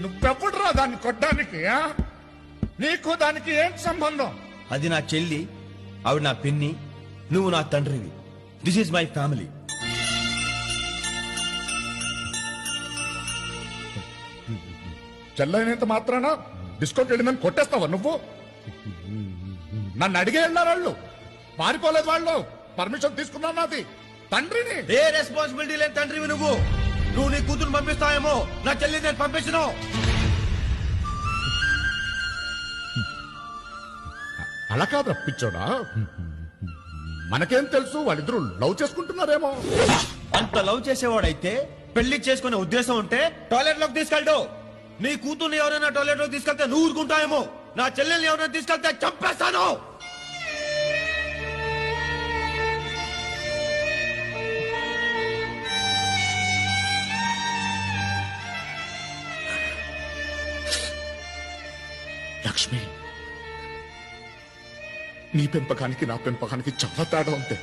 నువ్వెప్పుడురా దాన్ని కొట్టడానికి? నీకు దానికి ఏంటి సంబంధం? అది నా చెల్లి ఆవిడ నా పిన్ని నువ్వు నా తండ్రివి. దిస్ ఈజ్ మై ఫ్యామిలీ చెల్లైనంత మాత్రాన? డిస్కోకి వెళ్ళిందని కొట్టేస్తావా నువ్వు? నన్ను అడిగే వెళ్ళారు వాళ్ళు. పారిపోలేదు వాళ్ళు. పర్మిషన్ తీసుకున్నా నాది. తండ్రిని. ఏ రెస్పాన్సిబిలిటీ లేని తండ్రివి నువ్వు? నువ్వు నీ కూతురు పంపిస్తావేమో? నా చెల్లి నేను పంపించను. అలా కాదు పిచ్చోడా? మనకేం తెలుసు? వాళ్ళిద్దరూ లవ్ చేసుకుంటున్నారేమో. అంత లవ్ చేసేవాడైతే పెళ్ళి చేసుకునే ఉద్దేశం ఉంటే టాయిలెట్లోకి తీసుకెళ్ళడు నీ కూతుర్ని ఎవరైనా టాయిలెట్లోకి తీసుకెళ్తే నువ్వు ఊరుకుంటావేమో. నా చెల్లెల్ని ఎవరైనా తీసుకెళ్తే చంపేస్తాను. లక్ష్మి నీ పెంపకానికి నా పెంపకానికి చాలా తేడా ఉంది.